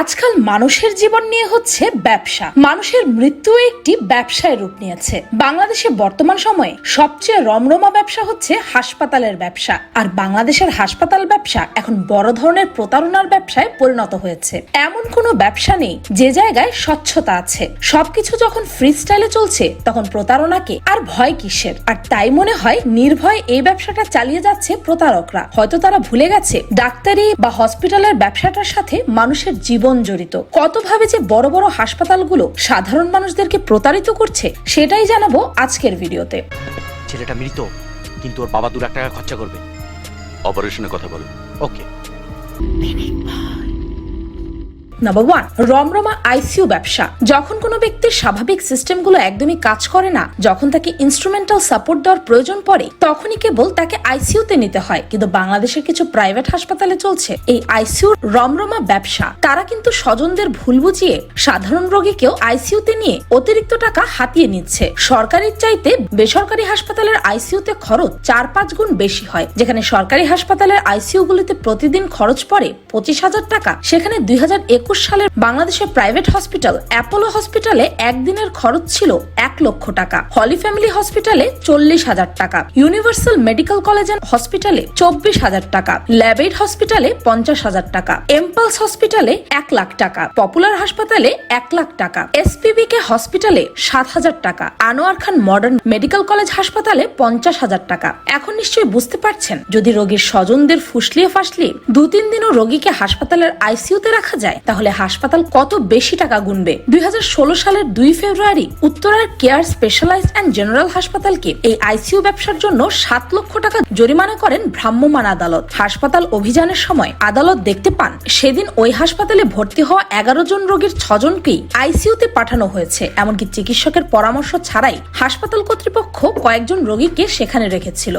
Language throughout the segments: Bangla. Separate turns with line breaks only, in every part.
আজকাল মানুষের জীবন নিয়ে হচ্ছে ব্যবসা। মানুষের মৃত্যু একটি ব্যবসায় রূপ নিয়েছে। বাংলাদেশে বর্তমান সময়ে সবচেয়ে রমরমা ব্যবসা হচ্ছে হাসপাতালের ব্যবসা। আর বাংলাদেশের হাসপাতাল ব্যবসা এখন বড় ধরনের প্রতারণার ব্যবসায় পরিণত হয়েছে। এমন কোনো ব্যবসা নেই যে জায়গায় স্বচ্ছতা আছে। সবকিছু যখন ফ্রি স্টাইলে চলছে, তখন প্রতারণাকে আর ভয় কিসের? আর তাই মনে হয় নির্ভয় এই ব্যবসাটা চালিয়ে যাচ্ছে প্রতারকরা। হয়তো তারা ভুলে গেছে, ডাক্তারি বা হসপিটালের ব্যবসাটার সাথে মানুষের জীবন জড়িত। কতভাবে যে বড় বড় হাসপাতালগুলো সাধারণ মানুষদেরকে প্রতারিত করছে সেটাই জানাব আজকের ভিডিওতে।
ছেলেটা মৃত কিন্তু ওর বাবা দু লাখ টাকা খরচা করবে।
অপারেশনের কথা বলো।
ওকে
নাম্বার ওয়ান রমরমা আইসিইউ ব্যবসা। যখন কোনো ব্যক্তির স্বাভাবিক সিস্টেমগুলো একদমই কাজ করে না, যখন তাকে ইনস্ট্রুমেন্টাল সাপোর্ট দেওয়ার প্রয়োজন পড়ে, তখনই কেবল তাকে আইসিইউতে নিতে হয়। কিন্তু বাংলাদেশের কিছু প্রাইভেট হাসপাতালে চলছে এই আইসিইউ রমরমা ব্যবসা। তারা কিন্তু স্বজনদের ভুল বুঝিয়ে সাধারণ রোগীকেও আইসিইউতে নিয়ে অতিরিক্ত টাকা হাতিয়ে নিচ্ছে। সরকারের চাইতে বেসরকারি হাসপাতালের আইসিইউতে খরচ চার পাঁচ গুণ বেশি হয়। যেখানে সরকারি হাসপাতালের আইসিইউ গুলিতে প্রতিদিন খরচ পড়ে পঁচিশ হাজার টাকা, সেখানে দুই হাজার একুশ সালের বাংলাদেশের প্রাইভেট হসপিটাল অ্যাপোলো হসপিটালে একদিনের খরচ ছিল এক লক্ষ টাকা। হলি ফ্যামিলি হসপিটালে চল্লিশ হাজার টাকা। ইউনিভার্সাল মেডিকেল কলেজ অ্যান্ড হসপিটালে চব্বিশ হাজার টাকা। ল্যাবেড হসপিটালে পঞ্চাশ হাজার টাকা। এম্পালস হসপিটালে এক লাখ টাকা। পপুলার হাসপাতালে এক লাখ টাকা। এসপিবি কে হসপিটালে সাত হাজার টাকা। Anwar Khan modern medical college হাসপাতালে পঞ্চাশ হাজার টাকা। এখন নিশ্চয়ই বুঝতে পারছেন, যদি রোগীর স্বজনদের ফুসলিয়ে ফাসলিয়ে দু তিন দিনও রোগীকে হাসপাতালের আইসিইউতে রাখা যায় তাহলে হাসপাতাল কত বেশি টাকা গুনবে? দুই হাজার ষোলো সালের দুই ফেব্রুয়ারি উত্তরার কেয়ার স্পেশালাইজড অ্যান্ড জেনারেল হাসপাতালকে এই আইসিইউ ব্যবসার জন্য সাত লক্ষ টাকা জরিমানা করেন ভ্রাম্যমাণ আদালত। হাসপাতাল অভিযানের সময় আদালত দেখতে পান, সেদিন ওই হাসপাতালে ভর্তি হওয়া এগারো জন রোগীর ছজনকেই আইসিইউতে পাঠানো হয়েছে। এমনকি চিকিৎসকের পরামর্শ ছাড়াই হাসপাতাল কর্তৃপক্ষ কয়েকজন রোগীকে সেখানে রেখেছিল।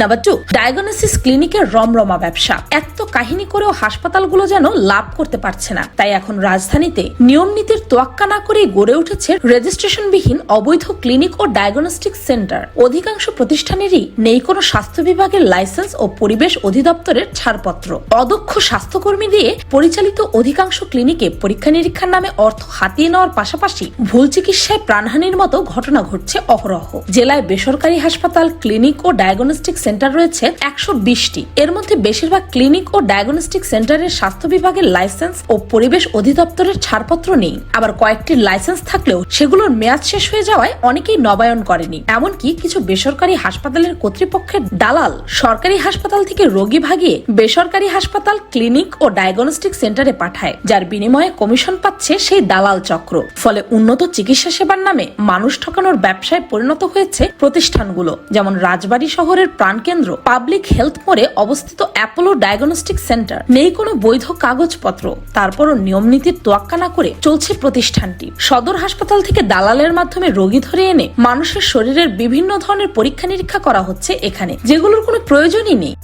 নাম্বার টু ডায়াগনোসিস ক্লিনিকের রমরমা ব্যবসা। এত কাহিনী করেও হাসপাতালগুলো যেন লাভ করতে পারছে না। তাই এখন রাজধানীতে নিয়ম নীতির তোয়াক্কা না করেই গড়ে উঠেছে রেজিস্ট্রেশনবিহীন অবৈধ ক্লিনিক ও ডায়াগনস্টিক সেন্টার অধিকাংশ প্রতিষ্ঠানেরই নেই কোনো স্বাস্থ্য বিভাগের লাইসেন্স ও পরিবেশ অধিদপ্তরের ছাড়পত্র। অদক্ষ স্বাস্থ্যকর্মী দিয়ে পরিচালিত অধিকাংশ ক্লিনিকে পরীক্ষা নিরীক্ষার নামে অর্থ হাতিয়ে নেওয়ার পাশাপাশি ভুল চিকিৎসায় প্রাণহানির মতো ঘটনা ঘটছে অহরহ। জেলায় বেসরকারি হাসপাতাল ক্লিনিক ও ডায়াগনস্টিক সেন্টার রয়েছে একশো বিশটি। এর মধ্যে বেশিরভাগ ক্লিনিক ও ডায়াগনস্টিক সেন্টারের স্বাস্থ্য বিভাগের লাইসেন্স ও পরিবেশ অধিদপ্তরের ছাড়পত্র নেই। আবার কয়েকটি লাইসেন্স থাকলেও সেগুলোর মেয়াদ শেষ হয়ে যাওয়ায় অনেকেই নবায়ন করেনি। এমনকি কিছু বেসরকারি হাসপাতালের কর্তৃপক্ষের দালাল সরকারি হাসপাতাল থেকে রোগী ভাগিয়ে বেসরকারি হাসপাতাল, ক্লিনিক ও ডায়াগনস্টিক সেন্টারে পাঠায়, যার বিনিময়ে কমিশন পাচ্ছে সেই দালাল চক্র। ফলে উন্নত চিকিৎসা সেবার নামে মানুষ ঠকানোর ব্যবসায় পরিণত হয়েছে প্রতিষ্ঠানগুলো, যেমন রাজবাড়ী শহরের প্রাণকেন্দ্র পাবলিক হেলথ মোড়ে অবস্থিত অ্যাপোলো ডায়াগনস্টিক সেন্টার নেই কোনো বৈধ কাগজপত্র। তারপরও নিয়ম নীতির তোয়াক্কা না করে চলছে প্রতিষ্ঠানটি। সদর হাসপাতাল থেকে দালালের মাধ্যমে রোগী ধরে এনে মানুষের শরীরের বিভিন্ন ধরনের পরীক্ষা নিরীক্ষা করা হচ্ছে এখানে। যেগুলোর কোনো প্রয়োজনই নেই।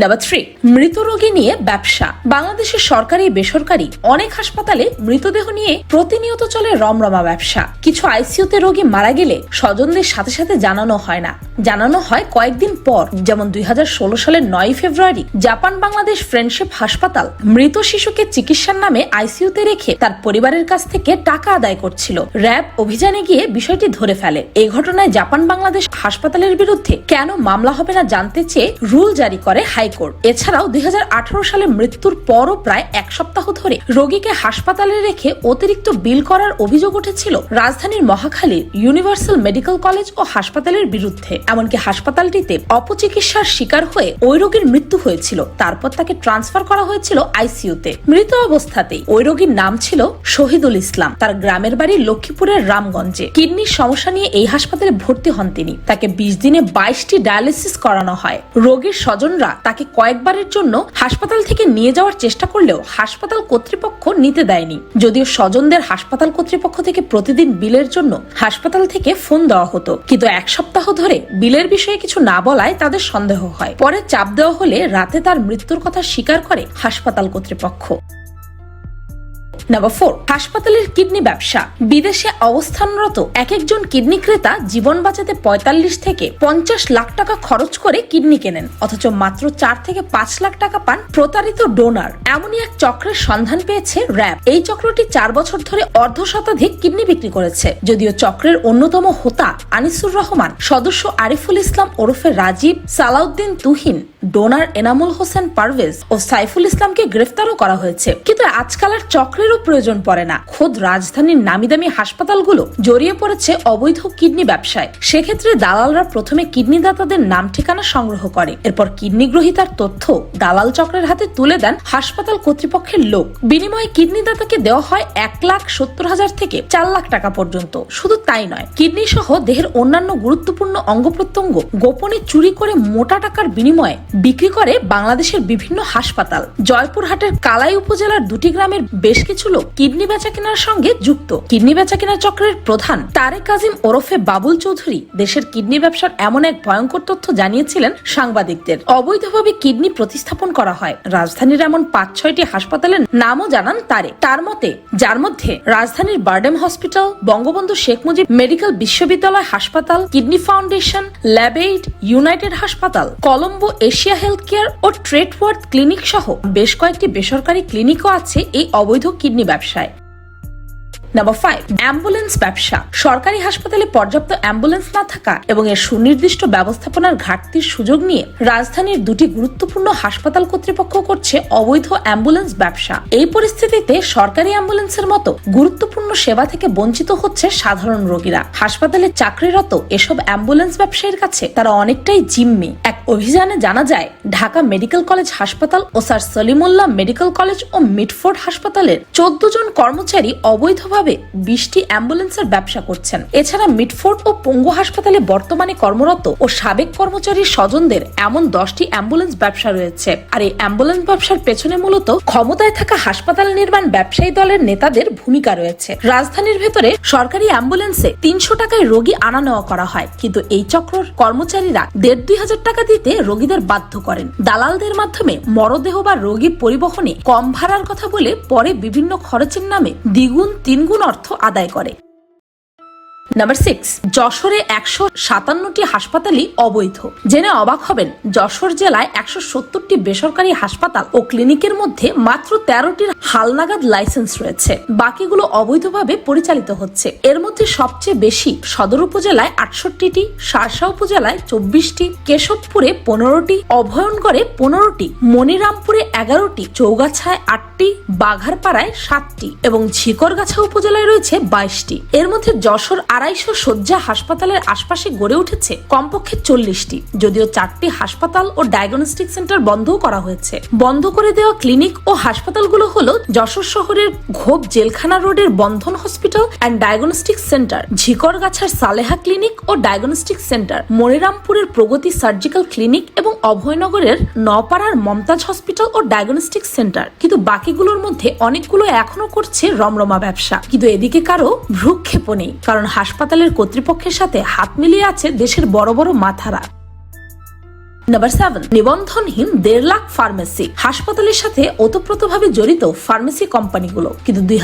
নাম্বার থ্রি মৃত রোগী নিয়ে ব্যবসা। বাংলাদেশের সরকারি বেসরকারি অনেক হাসপাতালে মৃতদেহ নিয়ে প্রতিনিয়ত চলে রমরমা ব্যবসা। কিছু আইসিইউতে রোগী মারা গেলে স্বজনদের সাথে সাথে জানানো হয় না। জানানো হয় কয়েকদিন পর, যেমন দুই হাজার ষোলো সালের নয় ফেব্রুয়ারি, জাপান বাংলাদেশ ফ্রেন্ডশিপ হাসপাতাল মৃত শিশুকে চিকিৎসার নামে আইসিইউতে রেখে তার পরিবারের কাছ থেকে টাকা আদায় করছিল। র্যাব অভিযানে গিয়ে বিষয়টি ধরে ফেলে। এই ঘটনায় জাপান বাংলাদেশ হাসপাতালের বিরুদ্ধে কেন মামলা হবে না জানতে চেয়ে রুল জারি করে হাইকোর্ট। এছাড়াও দুই হাজার আঠারো সালে মৃত্যুর পরও প্রায় এক সপ্তাহ ধরে রোগীকে হাসপাতালে রেখে অতিরিক্ত বিল করার অভিযোগ উঠেছিল রাজধানীর মহাখালীর ইউনিভার্সাল মেডিকেল কলেজ ও হাসপাতালের বিরুদ্ধে। এমনকি হাসপাতালটিতে অপচিকিৎসার শিকার হয়ে ওই রোগীর মৃত্যু হয়েছিল। তারপর তাকে ট্রান্সফার করা হয়েছিল আইসিইউতে। মৃত অবস্থাতেই ওই রোগীর নাম ছিল শহীদুল ইসলাম। তার গ্রামের বাড়ি লক্ষ্মীপুরের রামগঞ্জে। কিডনির সমস্যা নিয়ে এই হাসপাতালে ভর্তি হন তিনি। তাকে বিশ দিনে বাইশটি ডায়ালিসিস করানো হয়। রোগীর স্বজনরা তাকে কয়েকবারের জন্য হাসপাতাল থেকে নিয়ে যাওয়ার চেষ্টা করলেও হাসপাতাল কর্তৃপক্ষ নিতে দেয়নি। যদিও স্বজনদের হাসপাতাল কর্তৃপক্ষ থেকে প্রতিদিন বিলের জন্য হাসপাতাল থেকে ফোন দেওয়া হতো। কিন্তু এক সপ্তাহ ধরে বিলের বিষয়ে কিছু না বলায় তাদের সন্দেহ হয়। পরে চাপ দেওয়া হলে রাতে তার মৃত্যুর কথা স্বীকার করে হাসপাতাল কর্তৃপক্ষ। নাম্বার ফোর হাসপাতালের কিডনি ব্যবসা। বিদেশে অবস্থানরত এক একজন কিডনি ক্রেতা জীবন বাঁচাতে পঁয়তাল্লিশ থেকে পঞ্চাশ লাখ টাকা খরচ করে কিডনি কেনেন, অথচ মাত্র চার থেকে পাঁচ লাখ টাকা পান প্রতারিত ডোনার। এমনই এক চক্রের সন্ধান পেয়েছে র্যাব। এই চক্রটি চার বছর ধরে অর্ধ শতাধিক কিডনি বিক্রি করেছে, যদিও চক্রের অন্যতম হোতা আনিসুর রহমান। সদস্য আরিফুল ইসলাম ওরফে রাজীব সালাউদ্দিন তুহিন ডোনার এনামুল হোসেন পারভেজ ও সাইফুল ইসলামকে গ্রেফতারও করা হয়েছে। কিন্তু আজকাল আর চক্রেরও প্রয়োজন পড়ে না। খোদ রাজধানীর নামিদামি হাসপাতালগুলো জড়িয়ে পড়েছে অবৈধ কিডনি ব্যবসায়। সেক্ষেত্রে দালালরা প্রথমে কিডনি দাতাদের নাম ঠিকানা সংগ্রহ করে। এরপর কিডনি গ্রহীতার তথ্য দালাল চক্রের হাতে তুলে দেন হাসপাতাল কর্তৃপক্ষের লোক। বিনিময়ে কিডনি দাতাকে দেওয়া হয় এক লাখ সত্তর হাজার থেকে চার লাখ টাকা পর্যন্ত। শুধু তাই নয় কিডনি সহ দেহের অন্যান্য গুরুত্বপূর্ণ অঙ্গ প্রত্যঙ্গ গোপনে চুরি করে মোটা টাকার বিনিময়ে বিক্রি করে বাংলাদেশের বিভিন্ন হাসপাতাল। জয়পুরহাটের কালাই উপজেলার দুটি গ্রামের বেশ কিছু লোক কিডনি বেচা কেনার সঙ্গে যুক্ত। কিডনি বেচা কেনা চক্রের প্রধান তারেক আজিম ওরফে বাবুল চৌধুরী দেশের কিডনি ব্যবসার এমন এক ভয়ঙ্কর তথ্য জানিয়েছিলেন সাংবাদিকদের। অবৈধভাবে কিডনি প্রতিস্থাপন করা হয়। রাজধানীর এমন পাঁচ, ছয়টি হাসপাতালের নামও জানান তারে তার মতে, যার মধ্যে রাজধানীর BIRDEM hospital, Bangabandhu Sheikh Mujib medical বিশ্ববিদ্যালয় হাসপাতাল, কিডনি ফাউন্ডেশন ল্যাবেইড ইউনাইটেড হাসপাতাল, কলম্বো এশিয়া হেলথ কেয়ার ও ট্রেডওয়ার্থ ক্লিনিক সহ বেশ কয়েকটি বেসরকারি ক্লিনিকও আছে এই অবৈধ কিডনি ব্যবসায়। নাম্বার ফাইভ অ্যাম্বুলেন্স ব্যবসা। সরকারি হাসপাতালে পর্যাপ্ত অ্যাম্বুলেন্স না থাকা এবং এর সুনির্দিষ্ট ব্যবস্থাপনার ঘাটতির সুযোগ নিয়ে রাজধানীর দুটি গুরুত্বপূর্ণ হাসপাতাল কর্তৃপক্ষ করছে অবৈধ অ্যাম্বুলেন্স ব্যবসা। এই পরিস্থিতিতে সরকারি অ্যাম্বুলেন্সের মতো গুরুত্বপূর্ণ সেবা থেকে বঞ্চিত হচ্ছে সাধারণ রোগীরা। হাসপাতালে চাকরিরত এসব অ্যাম্বুলেন্স ব্যবসায়ীর কাছে তারা অনেকটাই জিম্মি। এক অভিযানে জানা যায়, ঢাকা মেডিকেল কলেজ হাসপাতাল ও স্যার সলিমুল্লাহ মেডিকেল কলেজ ও মিটফোর্ড হাসপাতালের চোদ্দ জন কর্মচারী অবৈধভাবে বিশটি অ্যাম্বুলেন্সের ব্যবসা করছেন। এছাড়া মিটফোর্ড ও পঙ্গু হাসপাতালে বর্তমানে কর্মরত ও সাবেক কর্মচারীর স্বজনদের এমন দশটি অ্যাম্বুলেন্স ব্যবসা রয়েছে। আর এই অ্যাম্বুলেন্স ব্যবসার পেছনে মূলত ক্ষমতায় থাকা হাসপাতাল নির্মাণ ব্যবসায়ী দলের নেতাদের ভূমিকা রয়েছে। রাজধানীর ভেতরে সরকারি অ্যাম্বুলেন্সে তিনশো টাকায় রোগী আনা নেওয়া করা হয়, কিন্তু এই চক্রর কর্মচারীরা দেড় দুই হাজার টাকা দিতে রোগীদের বাধ্য করেন। দালালদের মাধ্যমে মরদেহ বা রোগী পরিবহনে কম ভাড়ার কথা বলে পরে বিভিন্ন খরচের নামে দ্বিগুণ, তিনগুণ অর্থ আদায় করে। নাম্বার সিক্স যশোরে একশো সাতান্নটি হাসপাতালই অবৈধ। জেনে অবাক হবেন, যশোর জেলায় একশো সত্তরটি বেসরকারি হাসপাতাল ও ক্লিনিকের মধ্যে মাত্র তেরোটির হালনাগাদ লাইসেন্স রয়েছে। বাকিগুলো অবৈধভাবে পরিচালিত হচ্ছে। এর মধ্যে সবচেয়ে বেশি সদর উপজেলায় আটষট্টিটি শার্শা উপজেলায় চব্বিশটি, কেশবপুরে পনেরোটি অভয়নগড়ে পনেরোটি, মনিরামপুরে এগারোটি, চৌগাছায় আটটি, বাঘারপাড়ায় সাতটি এবং ঝিকরগাছা উপজেলায় রয়েছে বাইশটি। এর মধ্যে যশোর আড়াইশো শয্যা হাসপাতালের আশপাশে গড়ে উঠেছে কমপক্ষে চল্লিশটি। যদিও চারটি হাসপাতাল ও ডায়াগনস্টিক সেন্টার বন্ধও করা হয়েছে। বন্ধ করে দেওয়া ক্লিনিক ও হাসপাতালগুলো হলো যশোর শহরের ঘোপ জেলখানা রোডের Bandhan hospital and diagnostic centre, ঝিকরগাছার Saleha clinic ও ডায়াগনস্টিক সেন্টার, মনিরামপুরের প্রগতি সার্জিক্যাল ক্লিনিক এবং অভয়নগরের নপাড়ার মমতাজ হসপিটাল ও ডায়াগনস্টিক সেন্টার। কিন্তু বাকিগুলোর মধ্যে অনেকগুলো এখনও করছে রমরমা ব্যবসা। কিন্তু এদিকে কারও ভ্রুক্ষেপ নেই, কারণ হাসপাতালের কর্তৃপক্ষের সাথে হাত মিলিয়ে আছে দেশের বড় বড় মাথারা। নাম্বার সেভেন নিবন্ধনহীন দেড় লাখ ফার্মেসি হাসপাতালের সাথে ওতপ্রোতভাবে জড়িত ফার্মেসি কোম্পানিগুলো কিন্তু দুই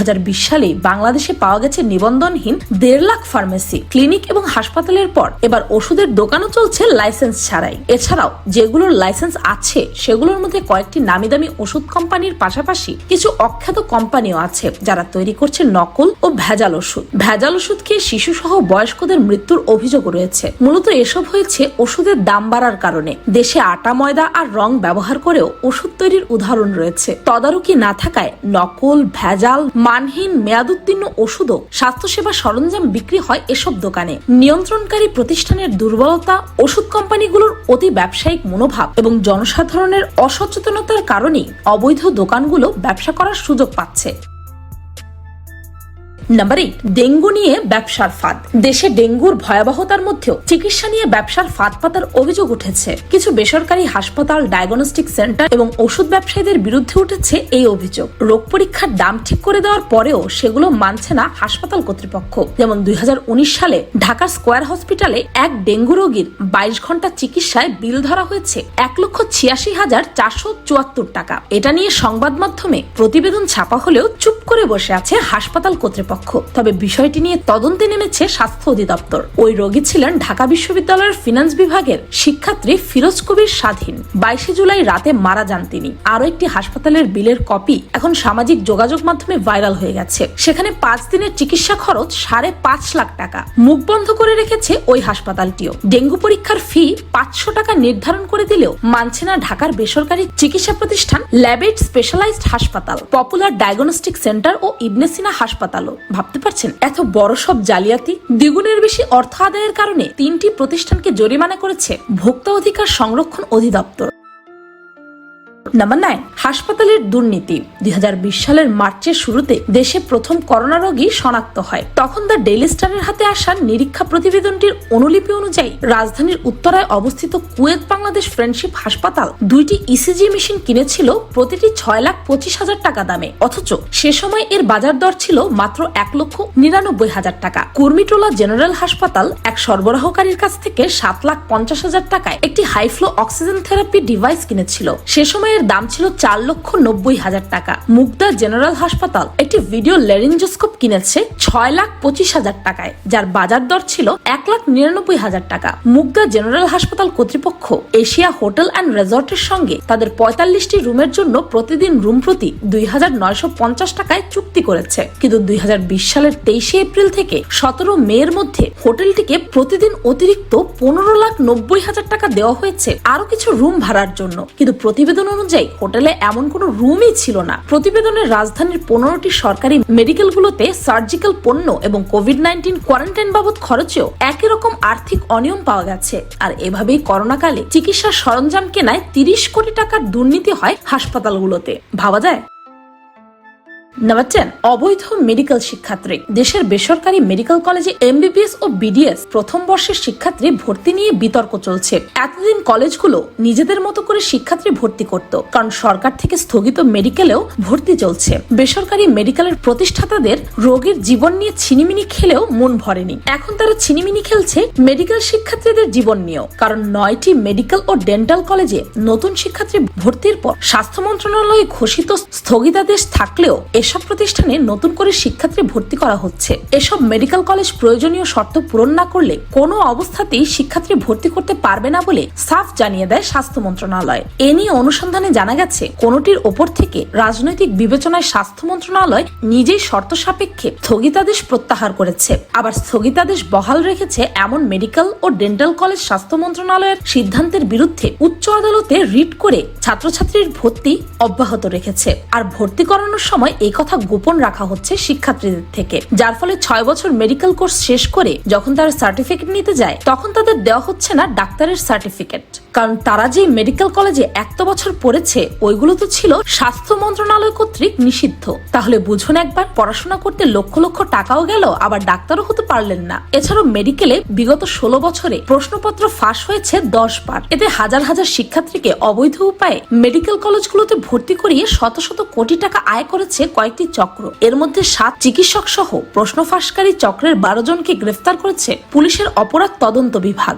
সালে বাংলাদেশে পাওয়া গেছে নিবন্ধনহীন দেড় লাখ ফার্মেসি ক্লিনিক এবং হাসপাতালের পর এবার ওষুধের দোকানও চলছে লাইসেন্স ছাড়াই। এছাড়াও যেগুলোর লাইসেন্স আছে, সেগুলোর মধ্যে কয়েকটি নামি দামি ওষুধ কোম্পানির পাশাপাশি কিছু অখ্যাত কোম্পানিও আছে, যারা তৈরি করছে নকল ও ভেজাল ওষুধ। ভেজাল ওষুধ খেয়ে শিশু সহ বয়স্কদের মৃত্যুর অভিযোগ রয়েছে। মূলত এসব হয়েছে ওষুধের দাম বাড়ার কারণে। দেশে আটা, ময়দা আর রং ব্যবহার করেও ওষুধ তৈরির উদাহরণ রয়েছে। তদারকি না থাকায় নকল, ভেজাল, মানহীন, মেয়াদোত্তীর্ণ ওষুধও স্বাস্থ্যসেবা সরঞ্জাম বিক্রি হয় এসব দোকানে। নিয়ন্ত্রণকারী প্রতিষ্ঠানের দুর্বলতা, ওষুধ কোম্পানিগুলোর অতি ব্যবসায়িক মনোভাব এবং জনসাধারণের অসচেতনতার কারণেই অবৈধ দোকানগুলো ব্যবসা করার সুযোগ পাচ্ছে। নাম্বার এইট ডেঙ্গু নিয়ে ব্যবসার ফাঁদ। দেশে ডেঙ্গুর ভয়াবহতার মধ্যেও চিকিৎসা নিয়ে ব্যবসার ফাঁদ পাতার অভিযোগ উঠেছে। কিছু বেসরকারি হাসপাতাল ডায়াগনস্টিক সেন্টার এবং ওষুধ ব্যবসায়ীদের বিরুদ্ধে উঠেছে এই অভিযোগ। রোগ পরীক্ষার দাম ঠিক করে দেওয়ার পরেও সেগুলো মানছে না হাসপাতাল কর্তৃপক্ষ। যেমন দুই হাজার উনিশ সালে ঢাকার স্কোয়ার হসপিটালে এক ডেঙ্গু রোগীর বাইশ ঘণ্টা চিকিৎসায় বিল ধরা হয়েছে এক লক্ষ ছিয়াশি হাজার চারশো চুয়াত্তর টাকা। এটা নিয়ে সংবাদ মাধ্যমে প্রতিবেদন ছাপা হলেও চুপ করে বসে আছে হাসপাতাল কর্তৃপক্ষ। তবে বিষয়টি নিয়ে তদন্তে নেমেছে স্বাস্থ্য অধিদপ্তর। ওই রোগী ছিলেন ঢাকা বিশ্ববিদ্যালয়ের ফিনান্স বিভাগের শিক্ষার্থী ফিরোজ কবির স্বাধীন। বাইশে জুলাই রাতে মারা যান তিনি। আরও একটি হাসপাতালের বিলের কপি এখন সামাজিক যোগাযোগ মাধ্যমে ভাইরাল হয়ে গেছে। সেখানে পাঁচ দিনের চিকিৎসা খরচ সাড়ে পাঁচ লাখ টাকা। মুখ বন্ধ করে রেখেছে ওই হাসপাতালটিও। ডেঙ্গু পরীক্ষার ফি পাঁচশো টাকা নির্ধারণ করে দিলেও মানছে না ঢাকার বেসরকারি চিকিৎসা প্রতিষ্ঠান ল্যাবেট স্পেশালাইজড হাসপাতাল। পপুলার ডায়াগনস্টিক সেন্টার ও ইবনে সিনা হাসপাতালও। ভাবতে পারছেন? এত বড় সব জালিয়াতি? দ্বিগুণের বেশি অর্থ আদায়ের কারণে তিনটি প্রতিষ্ঠানকে জরিমানা করেছে ভোক্তা অধিকার সংরক্ষণ অধিদপ্তর। নাম্বার নাইন হাসপাতালের দুর্নীতি। দুই হাজার বিশ সালের মার্চের শুরুতে দেশে প্রথম করোনা রোগী শনাক্ত হয়। তখন দ্য ডেইলি স্টারের হাতে আসা নিরীক্ষা প্রতিবেদনটির অনুলিপি অনুযায়ী রাজধানীর উত্তরায় অবস্থিত কুয়েত বাংলাদেশ ফ্রেন্ডশিপ হাসপাতাল দুইটি ইসিজি মেশিন কিনেছিল প্রতিটি ছয় লাখ পঁচিশ হাজার টাকা দামে। অথচ সে সময় এর বাজার দর ছিল মাত্র এক লক্ষ নিরানব্বই হাজার টাকা। কুর্মিটোলা জেনারেল হাসপাতাল এক সরবরাহকারীর কাছ থেকে সাত লাখ পঞ্চাশ হাজার টাকায় একটি হাইফ্লো অক্সিজেন থেরাপি ডিভাইস কিনেছিল। সে সময়ের দাম ছিল চার লক্ষ নব্বই হাজার টাকা। মুগদা জেনারেল হাসপাতাল একটি ভিডিও লেরিঞ্জোস্কোপ কিনেছে ছয় লাখ পঁচিশ হাজার টাকায়, যার বাজার দর ছিল এক লাখ নিরানব্বই হাজার টাকা। মুগদা জেনারেল হাসপাতাল কর্তৃপক্ষ এশিয়া হোটেল অ্যান্ড রেজর্টের সঙ্গে তাদের পঁয়তাল্লিশটি রুমের জন্য প্রতিদিন রুম প্রতি দুই হাজার নয়শো পঞ্চাশ টাকায় চুক্তি করেছে। কিন্তু দুই হাজার বিশ সালের তেইশে এপ্রিল থেকে সতেরো মের মধ্যে হোটেলটিকে প্রতিদিন অতিরিক্ত পনেরো লাখ নব্বই হাজার টাকা দেওয়া হয়েছে আরও কিছু রুম ভাড়ার জন্য। কিন্তু প্রতিবেদন অনুযায়ী হোটেলে এমন কোনো রুমই ছিল না। প্রতিবেদনে রাজধানীর পনেরোটি সরকারি মেডিকেলগুলোতে সার্জিক্যাল পণ্য এবং কোভিড নাইন্টিন কোয়ারেন্টাইন বাবদ খরচেও একই রকম আর্থিক অনিয়ম পাওয়া গেছে। আর এভাবেই করোনাকালে চিকিৎসা সরঞ্জাম কেনায় তিরিশ কোটি টাকার দুর্নীতি হয় হাসপাতালগুলোতে। ভাবা যায়? নাম্বার অবৈধ মেডিকেল শিক্ষার্থী। দেশের বেসরকারি মেডিকেল কলেজে এমবিবিএস ও বিডিএস প্রথম বর্ষের শিক্ষার্থী ভর্তি নিয়ে বিতর্ক চলছে। এতদিন কলেজগুলো নিজেদের মতো করে শিক্ষার্থী ভর্তি করত, কারণ সরকার থেকে স্থগিত মেডিকেলেও ভর্তি চলছে। বেসরকারি মেডিকেলের প্রতিষ্ঠাতাদের রোগীর জীবন নিয়ে ছিনিমিনি খেলেও মন ভরেনি। এখন তারা ছিনিমিনি খেলছে মেডিকেল শিক্ষার্থীদের জীবন নিয়েও, কারণ নয়টি মেডিকেল ও ডেন্টাল কলেজে নতুন শিক্ষার্থী ভর্তির পর স্বাস্থ্য মন্ত্রণালয়ে ঘোষিত স্থগিতাদেশ থাকলেও এসব প্রতিষ্ঠানে নতুন করে শিক্ষার্থী ভর্তি করা হচ্ছে। এসব মেডিকেল কলেজ প্রয়োজনীয় শর্ত পূরণ না করলে কোনো অবস্থাতেই শিক্ষার্থী ভর্তি করতে পারবে না বলে সাফ জানিয়ে দেয় স্বাস্থ্য মন্ত্রণালয়। এ নিয়ে অনুসন্ধানে জানা গেছে, কোনোটির ওপর থেকে রাজনৈতিক বিবেচনায় স্বাস্থ্য মন্ত্রণালয় নিজেই শর্ত সাপেক্ষে স্থগিতাদেশ প্রত্যাহার করেছে। আবার স্থগিতাদেশ বহাল রেখেছে এমন মেডিকেল ও ডেন্টাল কলেজ স্বাস্থ্য মন্ত্রণালয়ের সিদ্ধান্তের বিরুদ্ধে উচ্চ আদালতে রিট করে ছাত্রছাত্রীর ভর্তি অব্যাহত রেখেছে। আর ভর্তি করানোর সময় এই কথা গোপন রাখা হচ্ছে শিক্ষার্থীদের থেকে। যার ফলে ছয় বছর মেডিকেল কোর্স শেষ করে যখন তারা সার্টিফিকেট নিতে যায়, তখন তাদের দেওয়া হচ্ছে না ডাক্তারের সার্টিফিকেট। কারণ তারা যে মেডিকেল কলেজে এত বছর পড়েছে, ওইগুলো তো ছিল স্বাস্থ্য মন্ত্রণালয় কর্তৃক নিষিদ্ধ। তাহলে বুঝুন একবার, পড়াশোনা করতে লক্ষ লক্ষ টাকাও গেল, আবার ডাক্তারও হতে পারলেন না। এছাড়াও মেডিকেলে বিগত ষোলো বছরে প্রশ্নপত্র ফাঁস হয়েছে দশ বার। এতে হাজার হাজার শিক্ষার্থীকে অবৈধ উপায়ে মেডিকেল কলেজগুলোতে ভর্তি করিয়ে শত শত কোটি টাকা আয় করেছে কয়েকটি চক্র? এর মধ্যে সাত চিকিৎসক সহ প্রশ্ন ফাঁসকারী চক্রের বারো জনকে গ্রেফতার করেছে পুলিশের অপরাধ তদন্ত বিভাগ।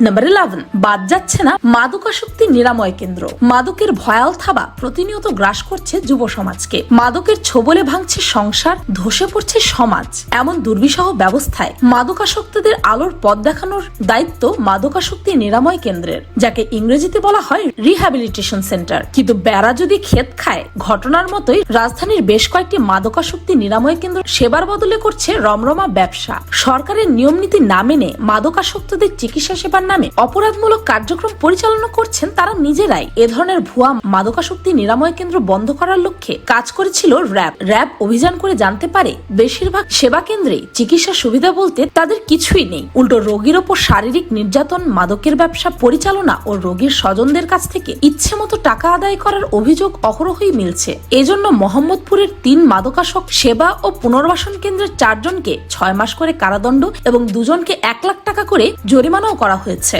নাম্বার ইলেভেন বাদ যাচ্ছে না মাদকাসক্তি নিরাময় কেন্দ্র। মাদকের ভয়াল থাবা প্রতিনিয়ত গ্রাস করছে যুব সমাজকে। মাদকের ছোবলে ভাঙছে সংসার, ধসে পড়ছে সমাজ। এমন দুর্বিষহ ব্যবস্থায় মাদকাসক্তদের আলোর পথ দেখানোর দায়িত্ব মাদকাসক্তি নিরাময় কেন্দ্রের, যাকে ইংরেজিতে বলা হয় রিহ্যাবিলিটেশন সেন্টার কিন্তু বেড়া যদি ক্ষেত খায়, ঘটনার মতোই রাজধানীর বেশ কয়েকটি মাদকাসক্তি নিরাময় কেন্দ্র সেবার বদলে করছে রমরমা ব্যবসা। সরকারের নিয়ম নীতি না মেনে মাদকাসক্তদের চিকিৎসা সেবা টাকার নামে অপরাধমূলক কার্যক্রম পরিচালনা করছেন তারা নিজেরাই। এ ধরনের ভুয়া মাদকাসক্তি নিরাময় কেন্দ্র বন্ধ করার লক্ষ্যে কাজ করেছিল র্যাব। র্যাব অভিযান করে জানতে পারে, বেশিরভাগ সেবা কেন্দ্রে চিকিৎসা সুবিধা বলতে তাদের কিছুই নেই। উল্টো রোগীর ওপর শারীরিক নির্যাতন, মাদকের ব্যবসা পরিচালনা ও রোগীর স্বজনদের কাছ থেকে ইচ্ছে মতো টাকা আদায় করার অভিযোগ অহরহই মিলছে। এজন্য মোহাম্মদপুরের তিন মাদকাসক সেবা ও পুনর্বাসন কেন্দ্রের চারজনকে ছয় মাস করে কারাদণ্ড এবং দুজনকে এক লাখ টাকা করে জরিমানাও করা হয়েছে। হয়েছে।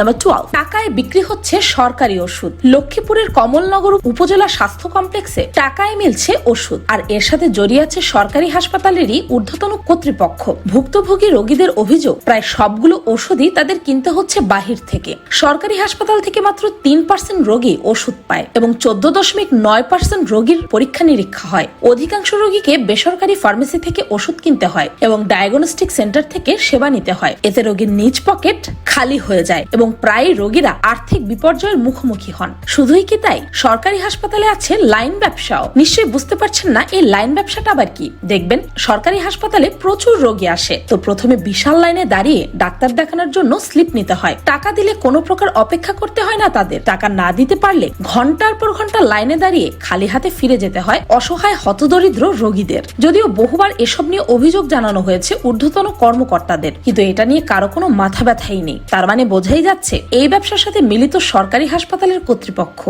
নাম্বার টুয়েলভ টাকায় বিক্রি হচ্ছে সরকারি ওষুধ। লক্ষ্মীপুরের কমলনগর উপজেলা স্বাস্থ্য কমপ্লেক্সে টাকায় মিলছে ওষুধ। আর এর সাথে জড়িয়ে আছে সরকারি হাসপাতালেরই ঊর্ধ্বতন কর্তৃপক্ষ। ভুক্তভোগী রোগীদের অভিযোগ, প্রায় সবগুলো ওষুধই তাদের কিনতে হচ্ছে বাহির থেকে। সরকারি হাসপাতাল থেকে মাত্র তিন পার্সেন্ট রোগী ওষুধ পায় এবং চোদ্দ দশমিক নয় পার্সেন্ট রোগীর পরীক্ষা নিরীক্ষা হয়। অধিকাংশ রোগীকে বেসরকারি ফার্মেসি থেকে ওষুধ কিনতে হয় এবং ডায়াগনস্টিক সেন্টার থেকে সেবা নিতে হয়। এতে রোগীর নিজ পকেট খালি হয়ে যায় এবং প্রায় রোগীরা আর্থিক বিপর্যয়ের মুখোমুখি হন। শুধুই কি তাই? সরকারি হাসপাতালে আছে লাইন ব্যবসাও। নিশ্চয়ই বুঝতে পারছেন না এই লাইন ব্যবসাটা আবার কি? দেখবেন, সরকারি হাসপাতালে প্রচুর রোগী আসে। তো প্রথমে বিশাল লাইনে দাঁড়িয়ে ডাক্তার দেখানোর জন্য স্লিপ নিতে হয়। টাকা দিলে কোনো প্রকার অপেক্ষা করতে হয় না তাদের। টাকা না দিতে পারলে ঘণ্টার পর ঘণ্টা লাইনে দাঁড়িয়ে খালি হাতে ফিরে যেতে হয় অসহায় হতদরিদ্র রোগীদের। যদিও বহুবার এসব নিয়ে অভিযোগ জানানো হয়েছে ঊর্ধ্বতন কর্মকর্তাদের। কিন্তু এটা নিয়ে কারও কোনো মাথা ব্যথাই নেই। তার মানে বোঝাই যাচ্ছে এই ব্যবসার সাথে মিলিত সরকারি হাসপাতালের কর্তৃপক্ষ।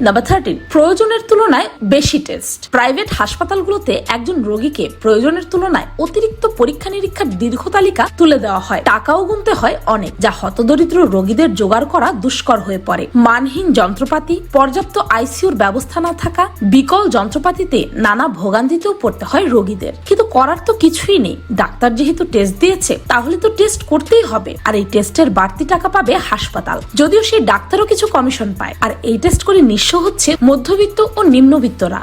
নাম্বার থার্টিন প্রয়োজনের তুলনায় বেশি টেস্ট প্রাইভেট হাসপাতালগুলোতে একজন রোগীকে প্রয়োজনের তুলনায় অতিরিক্ত পরীক্ষা নিরীক্ষার দীর্ঘ তালিকা তুলে দেওয়া হয়। টাকাও গুনতে হয় অনেক, যা হতদরিদ্র রোগীদের জোগাড় করা দুষ্কর হয়ে পড়ে। মানহীন যন্ত্রপাতি, পর্যাপ্ত আইসিইউর ব্যবস্থা না থাকা, বিকল যন্ত্রপাতিতে নানা ভোগান্তিতেও পড়তে হয় রোগীদের। কিন্তু করার তো কিছুই নেই। ডাক্তার যেহেতু টেস্ট দিয়েছে, তাহলে তো টেস্ট করতেই হবে। আর এই টেস্টের বাড়তি টাকা পাবে হাসপাতাল। যদিও সেই ডাক্তারও কিছু কমিশন পায়। আর এই টেস্ট করে নিঃস্ব হচ্ছে মধ্যবিত্ত ও নিম্নবিত্তরা।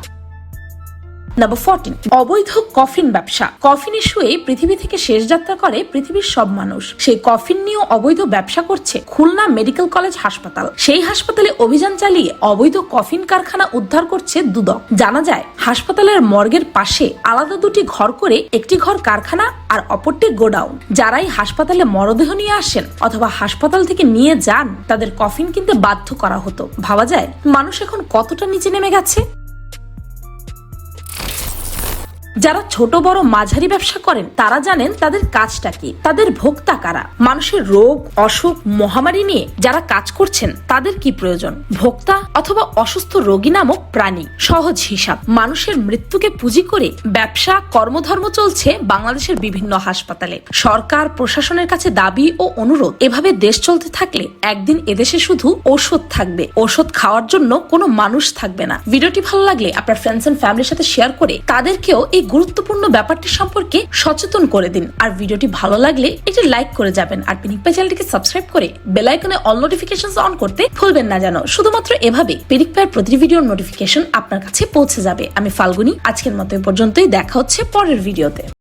নাম্বার ফোরটিন অবৈধ কফিন ব্যবসা। কফিন ইস্যুয়ে পৃথিবী থেকে শেষ যাত্রা করে পৃথিবীর সব মানুষ। সেই কফিন নিয়েও অবৈধ ব্যবসা করছে খুলনা মেডিকেল কলেজ হাসপাতাল। সেই হাসপাতালে অভিযান চালিয়ে অবৈধ কফিন কারখানা উদ্ধার করছে দুদক। জানা যায়, হাসপাতালের মর্গের পাশে আলাদা দুটি ঘর করে একটি ঘর কারখানা আর অপরটি গোডাউন। যারাই হাসপাতালে মরদেহ নিয়ে আসেন অথবা হাসপাতাল থেকে নিয়ে যান, তাদের কফিন কিনতে বাধ্য করা হতো। ভাবা যায়, মানুষ এখন কতটা নিচে নেমে গেছে? যারা ছোট, বড়, মাঝারি ব্যবসা করেন, তারা জানেন তাদের কাজটা কি। তাদের ভোক্তা কারা? মানুষের রোগ, অসুখ, মহামারী নিয়ে যারা কাজ করছেন, তাদের কি প্রয়োজন? ভোক্তা অথবা অসুস্থ রোগী নামক প্রাণী। সহজ হিসাব। মানুষের মৃত্যুকে পুঁজি করে ব্যবসা, কর্মধর্ম চলছে বাংলাদেশের বিভিন্ন হাসপাতালে। সরকার, প্রশাসনের কাছে দাবি ও অনুরোধ। এভাবে দেশ চলতে থাকলে একদিন এদেশে শুধু ওষুধ থাকবে। ওষুধ খাওয়ার জন্য কোনো মানুষ থাকবে না। ভিডিওটি ভালো লাগলে আপনার ফ্রেন্ডস এন্ড ফ্যামিলির সাথে শেয়ার করে তাদেরকেও এই গুরুত্বপূর্ণ ব্যাপারটি সম্পর্কে সচেতন করে দিন। আর ভিডিওটি ভালো লাগলে এটি লাইক করে যাবেন। আর পিনিক পাই চ্যানেলটিকে সাবস্ক্রাইব করে বেল আইকনে অল নোটিফিকেশন অন করতে ভুলবেন না জানো শুধুমাত্র এভাবে পিনিক পায়ের প্রতিটি ভিডিওর নোটিফিকেশন আপনার কাছে পৌঁছে যাবে। আমি ফাল্গুনি, আজকের মতো এ পর্যন্তই। দেখা হচ্ছে পরের ভিডিওতে